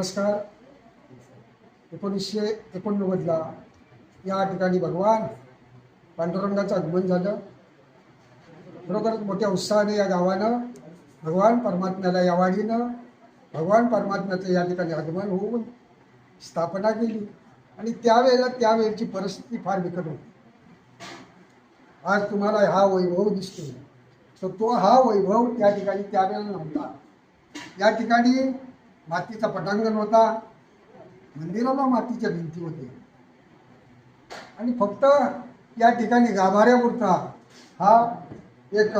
नमस्कार. एकोणीसशे एकोणनव्वदला या ठिकाणी भगवान पांडुरंगाचं आगमन झालं. खरोखरच मोठ्या उत्साहाने या गावानं भगवान परमात्म्याला या वाडीनं भगवान परमात्म्याचं या ठिकाणी आगमन होऊन स्थापना केली. आणि त्यावेळेला त्यावेळेची परिस्थिती फार बिकट होती. आज तुम्हाला हा वैभव दिसतो तर तो हा वैभव त्या ठिकाणी त्यावेळेला नव्हता. या ठिकाणी मातीचा पटांगण होता. मंदिराला मातीच्या भिंती होत्या. आणि फक्त या ठिकाणी गाभाऱ्यापुरता हा एक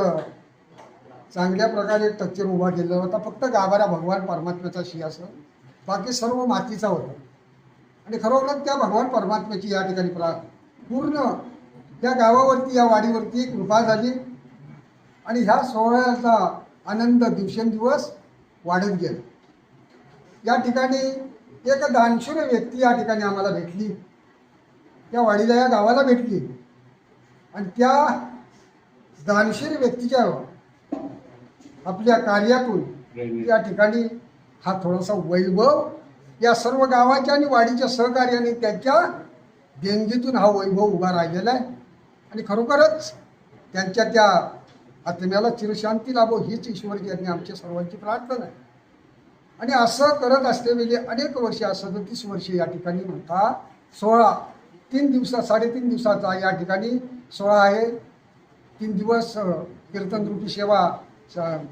चांगल्या प्रकारे एक टक्चर उभा केलेला होता. फक्त गाभारा भगवान परमात्म्याचा सिंहासन बाकी सर्व मातीचा होता. आणि खरोखरच त्या भगवान परमात्म्याची या ठिकाणी प्रा पूर्ण त्या गावावरती या वाडीवरती एक कृपा झाली. आणि ह्या सोहळ्याचा आनंद दिवसेंदिवस वाढत गेला. या ठिकाणी एक दानशूर व्यक्ती या ठिकाणी आम्हाला भेटली. त्या वाडीला या गावाला भेटली. आणि त्या दानशीर व्यक्तीच्या आपल्या कार्यातून या ठिकाणी हा थोडासा वैभव या सर्व गावाच्या आणि वाडीच्या सहकार्याने त्याच्या देणगीतून हा वैभव उभा राहिलेला आहे. आणि खरोखरच त्यांच्या त्या आत्म्याला चिरशांती लाभो हीच ईश्वरचरणी आमच्या सर्वांची प्रार्थना आहे. आणि असं करत असलेले अनेक वर्ष सदतीस वर्षे या ठिकाणी म्हणता सोळा तीन दिवसा साडेतीन दिवसाचा या ठिकाणी सोळा आहे. तीन दिवस कीर्तन रूपी सेवा स-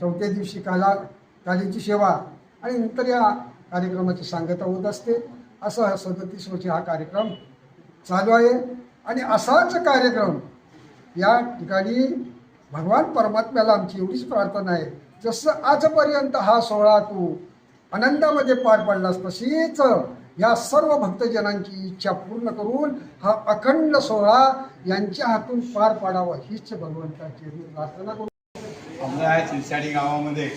चौथ्या दिवशी काला कालीची सेवा आणि नंतर या कार्यक्रमाची सांगता होत असते. असं हा सदतीस वर्ष हा कार्यक्रम चालू आहे. आणि असाच कार्यक्रम या ठिकाणी भगवान परमात्म्याला आमची एवढीच प्रार्थना आहे. जसं आजपर्यंत हा सोहळा तू आनंदामध्ये पार पडलास तशीच या सर्व भक्तजनांची इच्छा पूर्ण करून हा अखंड सोहळा यांच्या हातून पार पाडावा हीच भगवंताची प्रार्थना करू. आमच्या ह्या शिरसाडी गावामध्ये.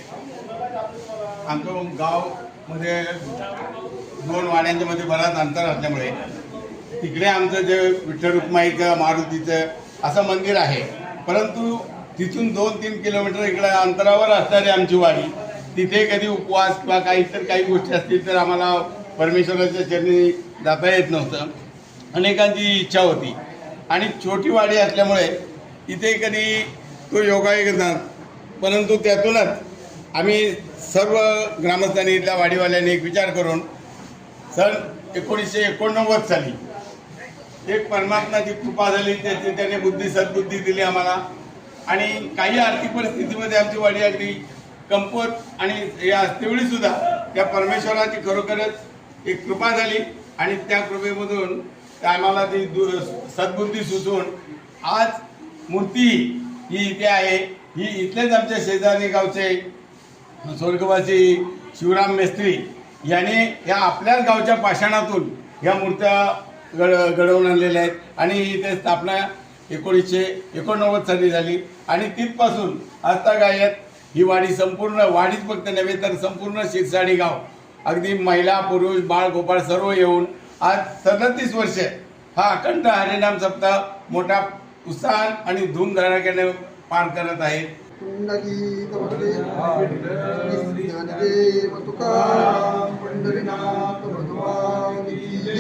आमचं गावमध्ये दोन वाड्यांच्या मध्ये बराच अंतर असल्यामुळे तिकडे आमचं जे विठ्ठल रुक्माईचं मारुतीचं असं मंदिर आहे. परंतु तिथून दोन तीन किलोमीटर इकडे अंतरावर असणारी आमची वाडी. तिथे कधी उपवास किंवा काही तर काही गोष्टी असतील तर आम्हाला परमेश्वराच्या चरणी जाता येत नव्हतं. अनेकांची इच्छा होती. आणि छोटी वाडी असल्यामुळे इथे कधी तो योगायोग येणार परंतु त्यातूनच आम्ही सर्व ग्रामस्थांनी इथल्या वाडीवाल्यांनी एक विचार करून सन एकोणीसशे एकोणनव्वद साली एक परमात्माची कृपा झाली. त्याची त्याने बुद्धी सद्बुद्धी दिली आम्हाला. आणि काही आर्थिक परिस्थितीमध्ये आमची वाडी अगदी कमकुवत आणि या तेवढी सुद्धा त्या परमेश्वराची खरोखरच एक कृपा झाली. आणि त्या कृपेमधून त्या आम्हाला ती दु सद्बुद्धी सुचवून आज मूर्ती ही इथे आहे. ही इथलेच आमच्या शेजारी गावचे स्वर्गवासी शिवराम मेस्त्री याने या आपल्याच गावच्या पाषाणातून या मूर्त्या घड घडवून आणलेल्या आहेत. आणि इथे स्थापना एकोणीसशे एकोणनव्वद साली झाली. आणि तिथपासून आजतागायत ही वाडी संपूर्ण वाडीच फक्त नव्हे तर संपूर्ण शिरसाडी गाव. अगदी महिला पुरुष बाळ गोपाळ सर्व येऊन आज सदतीस वर्ष हा अखंड हरिनाम सप्ताह मोठा उत्साह आणि धूमधडाक्याने पार करत आहे. पुंडलिक